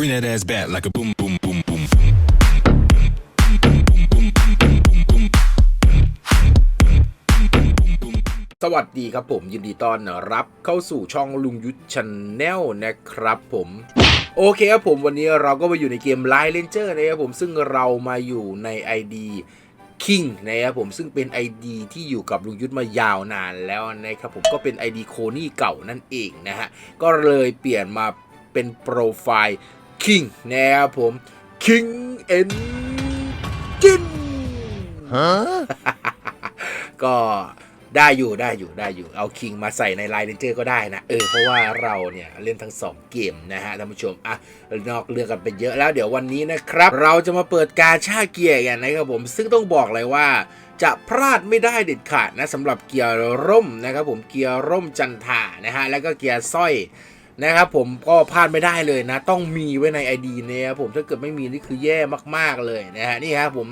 Bring that ass back like a boom, boom, boom, boom, boom. สวัสดีครับผมยินดีต้อนรับเข้าสู่ช่องลุงยุทธชาแนลนะครับผมโอเคครับผมวันนี้เราก็มาอยู่ในเกม Line Ranger นะครับผมซึ่งเรามาอยู่ใน ID King นะครับผมซึ่งเป็น ID ที่อยู่กับลุงยุทธมายาวนานแล้วนะครับผมก็เป็น ID โคนี่เก่านั่นเองนะฮะก็เลยเปลี่ยนมาเป็นโปรไฟล์ King นะครับผม King and Jin ก็ได้อยู่ได้อยู่ได้อยู่เอาคิงมาใส่ในไลน์เรนเจอร์ก็ได้นะเออเพราะว่าเราเนี่ยเล่นทั้ง 2 เกมนะฮะท่านผู้ชมอะนอกเรื่องกันไปเยอะแล้วเดี๋ยววันนี้นะครับ เราจะมาเปิดการชาเกียร์กันนะครับผม ซึ่งต้องบอกเลยว่าจะพลาดไม่ได้เด็ดขาดนะสำหรับเกียร์ร่มนะครับผมเกียร์ร่มจันทานะฮะแล้วก็เกียร์สร้อย นะครับผมก็พลาดไม่ได้เลยนะ ต้องมีไว้ใน ID เนี่ยครับผมถ้าเกิดไม่มีนี่คือแย่มากๆเลยนะฮะนี่ครับผม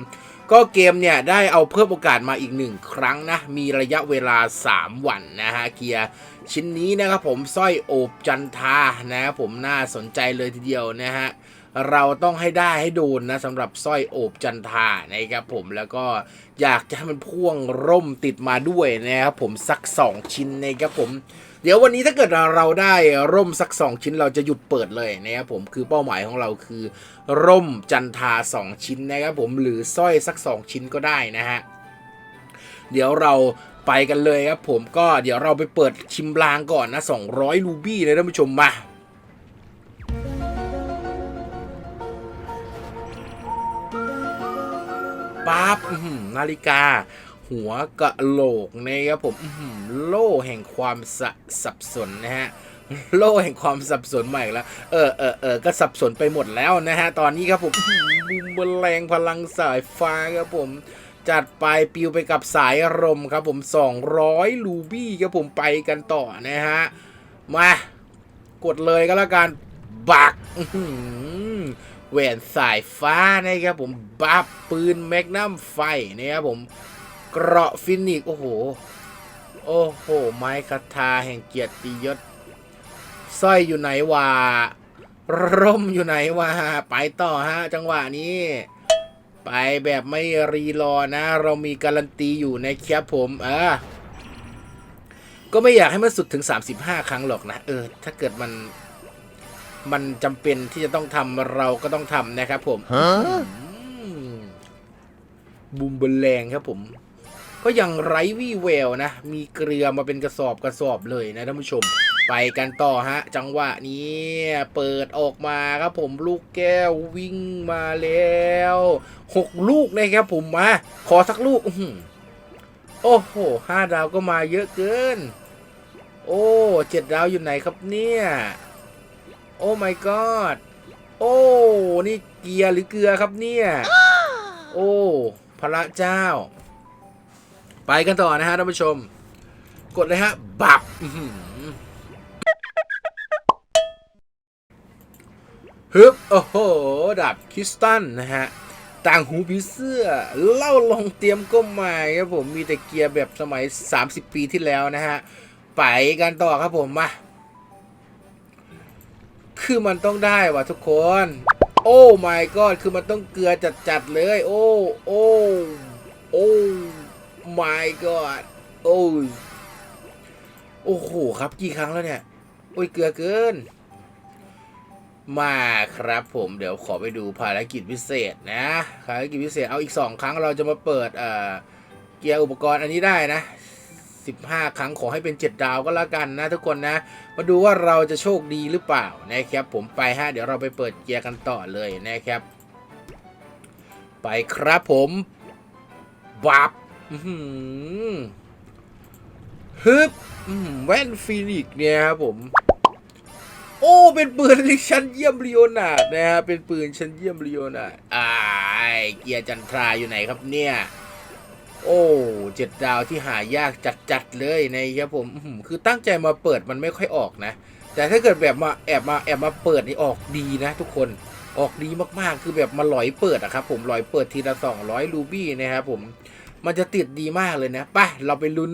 ก็เกมเนี่ยได้เอาเพิ่มโอกาสมาอีกหนึ่งครั้งนะ มีระยะเวลา 3 วันนะฮะเกียร์ชิ้นนี้นะครับผมสร้อยโอบจันทานะครับผมน่าสนใจเลยทีเดียวนะฮะเราต้องให้ได้ให้โดนนะสำหรับสร้อยโอบจันทานะครับผมแล้วก็อยากจะให้มันพ่วงร่มติดมาด้วยนะครับผมสัก 2 ชิ้นนะครับผม เดี๋ยววันนี้ถ้าเกิดเราได้ร่มสัก 2 ชิ้นเราจะหยุดเปิดเลยนะครับผมคือเป้าหมายของเราคือ ร่มจันทา 2 ชิ้นนะครับผมหรือสร้อยสัก 2 ชิ้นก็ได้นะฮะเดี๋ยวเราไปกันเลยครับผมก็เดี๋ยวเราไปเปิดชิมลางก่อนนะ 200 รูบี้นะท่านผู้ชมมาปั๊บนาฬิกา หัวกะโหลกนะครับผมโล่แห่งความสสับสนนะฮะโล่แห่งความสับสนใหม่แล้ว เออเออเออก็สับสนไปหมดแล้วนะฮะ ตอนนี้ครับผมบูมบอแรงพลังสายฟ้าครับผม จัดไปปิวไปกับสายลมครับผม 200 ลูบี้ครับผมไปกันต่อนะฮะ มา กดเลยก็แล้วกันบักแหวนสายฟ้านะครับผมบัฟปืนแมกนัมไฟนะครับผม เกราะฟินิกซ์โอ้โห โอ้โห ไม้คาถาแห่งเกียรติยศสร้อยอยู่ไหนวะร่มอยู่ไหนวะไปต่อฮะ จังหวะนี้ ไปแบบไม่รีรอนะ เรามีการันตีอยู่นะครับผมเออก็ไม่อยากให้มันสุดถึง 35 ครั้งหรอกนะ เออ ถ้าเกิดมัน มันจำเป็นที่จะต้องทำเราก็ต้องทำนะครับผมอืมบูมเบอร์แรงครับผม ก็ยังไร้วี่แววนะ มีเกลือมาเป็นกระสอบกระสอบเลยนะท่านผู้ชม ไปกันต่อฮะ จังหวะนี้เปิดออกมาครับผมลูกแก้ววิ่งมาแล้วหกลูกนะครับผมมาขอสักลูกโอ้โหห้าดาวก็มาเยอะเกิน โอ้เจ็ดดาวอยู่ไหนครับเนี่ย โอ้ my god โอ้ นี่เกียร์หรือเกลือครับเนี่ย โอ้ พระเจ้า ไปกันต่อนะฮะท่านผู้ชม กดเลยฮะ บับฮึบโอ้โห ดับคริสตันนะฮะ ต่างหูผีเสื้อ เล่าลองเตรียมก้มมาครับผมมีแต่เกียร์แบบสมัย 30 ปีที่แล้วนะฮะ ไปกันต่อครับผมมา คือมันต้องได้ว่ะทุกคน โอ้ my god คือมันต้องเกลือจัดๆเลย โอ้ โอ้ โอ้ my god โอ้ยโอ้โหครับกี่ครั้งแล้วเนี่ย โอ้ยเกลือเกิน มาครับผมเดี๋ยวขอไปดูภารกิจพิเศษนะภารกิจพิเศษเอาอีก 2 ครั้งเราจะมาเปิดเอ่อเกียร์อุปกรณ์อันนี้ได้นะ 15 ครั้งขอให้เป็น 7 ดาวก็แล้วกันนะทุกคนนะ มาดูว่าเราจะโชคดีหรือเปล่านะครับ ผมไปฮะเดี๋ยวเราไปเปิดเกียร์กันต่อเลยนะครับ ไปครับผมบับ ฮึบแว่นฟินิกซ์เนี่ยครับผม โอ้ เป็นปืนชั้นเยี่ยมเรียวนาดนะฮะเป็นปืนชั้นเยี่ยมเรียวนาดอ่าเกียร์จันทราอยู่ไหนครับเนี่ย โอ้เจ็ดดาวที่หายากจัดๆเลยนะครับผมคือตั้งใจมาเปิดมันไม่ค่อยออกนะ แต่ถ้าเกิดแบบมาแอบมาแอบมาเปิดนี่ออกดีนะทุกคนออกดีมากๆ คือแบบมาหลอยเปิดอะครับผมหลอยเปิดทีละ200รูบี้นะครับผม มันจะติดดีมากเลยนะไปเราไปลุ้น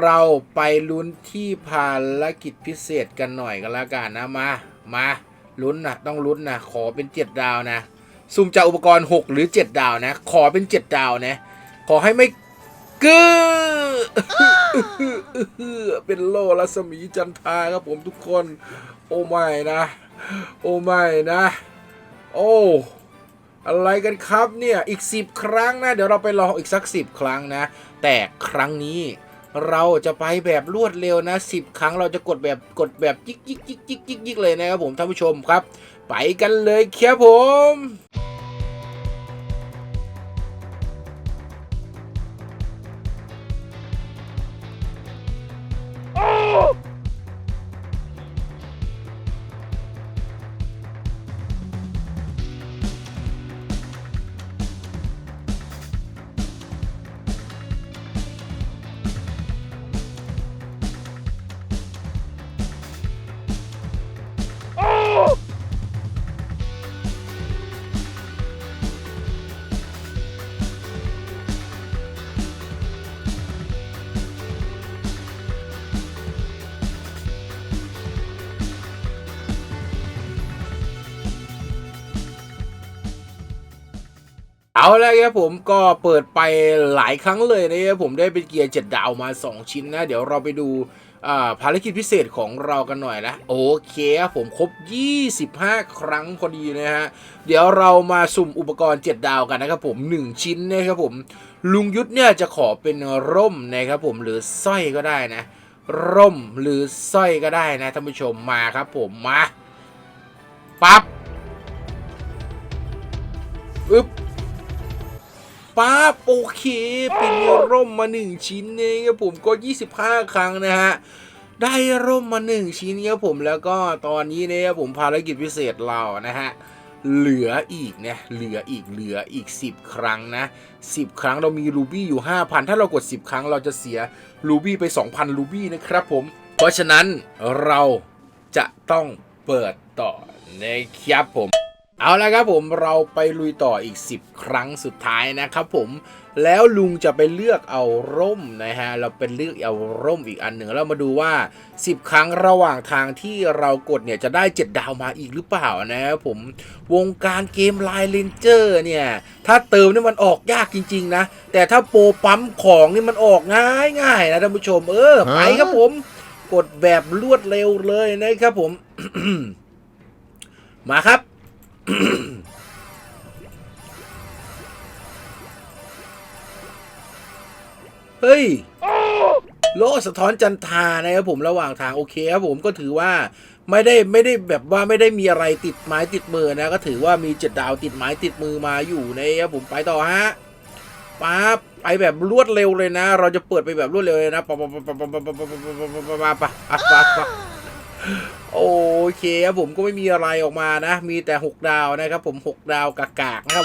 เราไปลุ้นที่ภารกิจพิเศษกันหน่อยกันแล้วกันนะมา มาลุ้นนะต้องลุ้นนะขอเป็นเจ็ดดาวนะซุ่มจากอุปกรณ์หกหรือเจ็ดดาวนะ ขอเป็นเจ็ดดาวนะ ขอให้ไม่กึเป็นโลรัศมีจันทราครับผมทุกคน โอ้ไม่นะ โอ้ไม่นะ โอ้ อะไรกันครับเนี่ยอีกสิบครั้งนะ เดี๋ยวเราไปลองอีกสักสิบครั้งนะ แต่ครั้งนี้เราจะไปแบบรวดเร็วนะสิบครั้งเราจะกดแบบกดแบบยิกยิกยิกยิกยิกยิกเลยนะครับผมท่านผู้ชมครับ ไปกันเลยครับผม เอาละครับผมก็เปิดไปหลายครั้งเลยนะครับผมได้เป็นเกียร์เจ็ดดาวมา 2 ชิ้นนะ เดี๋ยวเราไปดูภารกิจพิเศษของเรากันหน่อยนะโอเคครับผมครบ 25 ครั้งพอดีนะฮะ เดี๋ยวเรามาสุ่มอุปกรณ์ 7 ดาวกันนะครับผม 1 ชิ้นนะครับผม ลุงยุทธเนี่ยจะขอเป็นร่มนะครับผมหรือสร้อยก็ได้นะ ร่มหรือสร้อยก็ได้นะท่านผู้ชมมาครับผมมาปั๊บอึ๊บ ป๊าบโอเค เป็นร่มมาหนึ่งชิ้นเองครับผมก็ 25 ครั้งนะฮะได้ร่มมาหนึ่งชิ้นครับผมแล้วก็ตอนนี้เนี่ยครับผมภารกิจพิเศษเรานะฮะเหลืออีกนะเหลืออีกเหลืออีก 10 ครั้งนะ 10 ครั้งเรามีรูบี้อยู่ 5,000 ถ้าเรากด 10 ครั้งเราจะเสียรูบี้ไป 2,000 รูบี้นะครับผม เพราะฉะนั้นเราจะต้องเปิดต่อนะครับผม เอาละครับผมเราไปลุยต่ออีก 10 ครั้งสุดท้ายนะครับผมแล้วลุงจะไปเลือกเอาร่มนะฮะเราเป็นเลือกเอาร่มอีกอันหนึ่งแล้วมาดูว่า 10 ครั้งระหว่างทางที่เรากดเนี่ยจะได้ 7 ดาวมาอีกหรือเปล่านะครับผมวงการเกมไลน์เลนเจอร์เนี่ยถ้าเติมนี่มันออกยากจริง ๆ นะ แต่ถ้าโปรปั๊มของนี่มันออกง่ายง่ายๆนะท่านผู้ชมเออไปครับผม กดแบบรวดเร็วเลยนะครับผม มาครับ เฮ้ย โลสะท้อนจันทานะครับผมระหว่างทางโอเคครับผมก็ถือว่าไม่ได้ไม่ได้แบบว่าไม่ได้มีอะไรติดไม้ติดมือนะ ก็ถือว่ามีเจ็ดดาวติดไม้ติดมือมาอยู่นะครับผมไปต่อฮะปั๊บไปแบบรวดเร็วเลยนะ เราจะเปิดไปแบบรวดเร็วเลยนะปั๊บปั๊บปั๊บปั๊บปั๊บปั๊บปั๊บปั๊บปั๊บปั๊บปั๊บปั๊บ โอเคครัผมก็ไม่มีอะไรออกมานะ มีแต่ 6 ดาวนะครับ ผม 6 ดาวกากๆนะครับ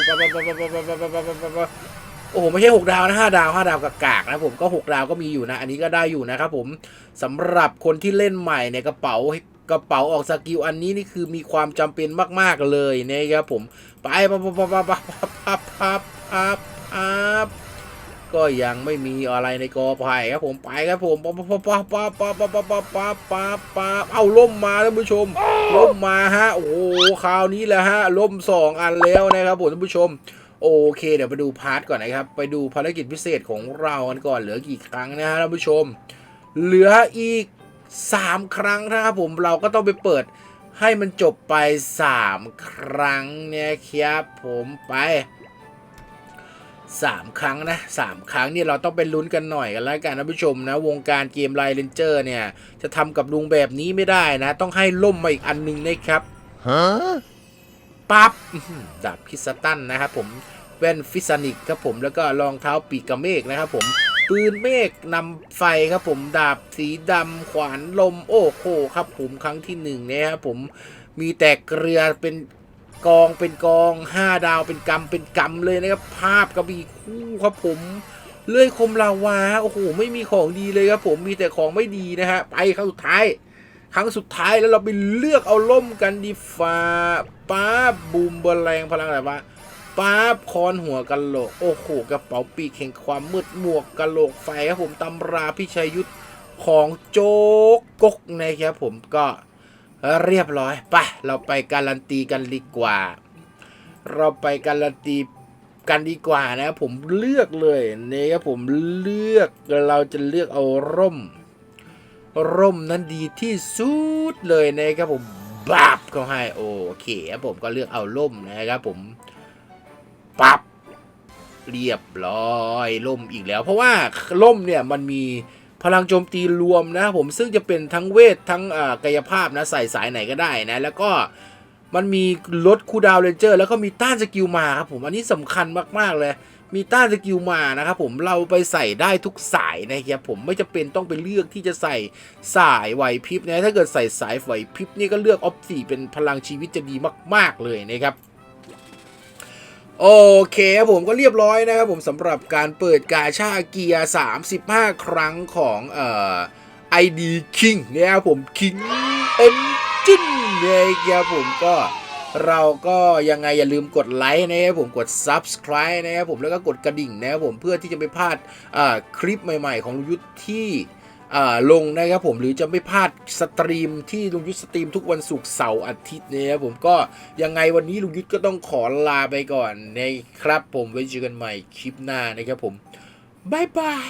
โอ้โหไม่ใช่ 6 ดาวนะห้าดาวห้าดาวกากๆนะผมก็ 6 ดาวก็มีอยู่นะ อันนี้ก็ได้อยู่นะครับผมสำหรับคนที่เล่นใหม่ในกระเป๋ากระเป๋าออกสกิลอันนี้นี่คือมีความจำเป็นมาก ๆเลยนะครับผมไปปั๊บปั๊บปั๊บปั๊บปั๊บปั๊บ ก็ยังไม่มีอะไรในกอไผ่ครับผมไปครับผมปั๊บปั๊บปั๊บปั๊บปั๊บปั๊บปั๊บปั๊บปั๊บปั๊บเอาล่มมาท่านผู้ชมล่มมาฮะโอ้โหคราวนี้แหละฮะล่มสองอันแล้วนะครับผมท่านผู้ชมโอเค เดี๋ยวไปดูพาร์ทก่อนนะครับ ไปดูภารกิจพิเศษของเรากันก่อนเหลือกี่ครั้งนะฮะท่านผู้ชม เหลืออีก 3 ครั้งนะครับผมเราก็ต้องไปเปิดให้มันจบไป 3 ครั้งเนี่ยครับผมไป 3 ครั้งนะ3ครั้งเนี่ยเราต้องไปลุ้นกันหน่อยกันแล้วกันนะผู้ชมนะ วงการเกมไลเลนเจอร์เนี่ย จะทำกับลุงแบบนี้ไม่ได้นะ ต้องให้ล่มมาอีกอันหนึงนะครับ Huh? ปั๊บอื้อหือดาบคริสตันนะครับผมแว่นฟิสนิกครับผมแล้วก็รองเท้าปีกกระเมกนะครับผมปืนเมฆนำไฟครับผมดาบสีดำขวานลมโอ้โหครับผมครั้งที่หนึ่งนะครับผมมีแต่เกลือเป็น กองเป็นกองห้าดาวเป็นกำเป็นกำเลยนะครับ ภาพกระบี่คู่ครับผมเลื่อยคมลาวาโอ้โหไม่มีของดีเลยครับผมมีแต่ของไม่ดีนะฮะไปครั้งสุดท้าย ครั้งสุดท้ายแล้วเราไปเลือกเอาล่มกันดีฟ้าป้าบบูมเบอร์แรงพลังอะไรวะป้าบคอนหัวกะโหลกโอ้โหกระเป๋าปีกแห่งความมืดหมวกกะโหลกไฟครับผมตำราพิชัยยุทธของโจ๊กกกนะครับผมก็ เรียบร้อยไปเราไปการันตีกันดีกว่า เราไปการันตีกันดีกว่านะ ผมเลือกเลยนะครับผมเลือกเราจะเลือกเอาร่ม ร่มนั้นดีที่สุดเลยนะครับผมบาบก็ให้โอเคครับผมก็เลือกเอาร่มนะครับผมปับเรียบร้อยร่มอีกแล้ว เพราะว่าร่มเนี่ยมันมี พลังโจมตีรวมนะผมซึ่งจะเป็นทั้งเวททั้งกายภาพนะใส่สายไหนก็ได้นะ แล้วก็มันมีลดคูดาวเรนเจอร์แล้วก็มีต้านสกิลมาครับผมอันนี้สำคัญมากๆเลย มีต้านสกิลมานะครับผมเราไปใส่ได้ทุกสายนะครับผมไม่จะเป็นต้องไปเลือกที่จะใส่สายไหวพริบนะถ้าเกิดใส่สายไหวพริบนี่ก็เลือกออฟสี่เป็นพลังชีวิตจะดีมาก ๆเลยนะครับ โอเคครับผมก็เรียบร้อยนะครับผมสำหรับการเปิดกาชาเกียร์ 35 ครั้งของเอ่อ ID King เนี่ยครับผม King Engine นะครับผมก็เราก็ยังไงอย่าลืมกดไลค์นะครับผมกด Subscribe นะครับผมแล้วก็กดกระดิ่งนะครับผมเพื่อที่จะไม่พลาดคลิปใหม่ๆ ของลุงยุทธที่ ลงนะครับผมหรือจะไม่พลาดสตรีมที่ลุงยุทธสตรีมทุกวันศุกร์เสาร์อาทิตย์นะครับผมก็ยังไงวันนี้ลุงยุทธก็ต้องขอลาไปก่อนนะครับผมไว้เจอกันใหม่คลิปหน้านะครับผมบายบาย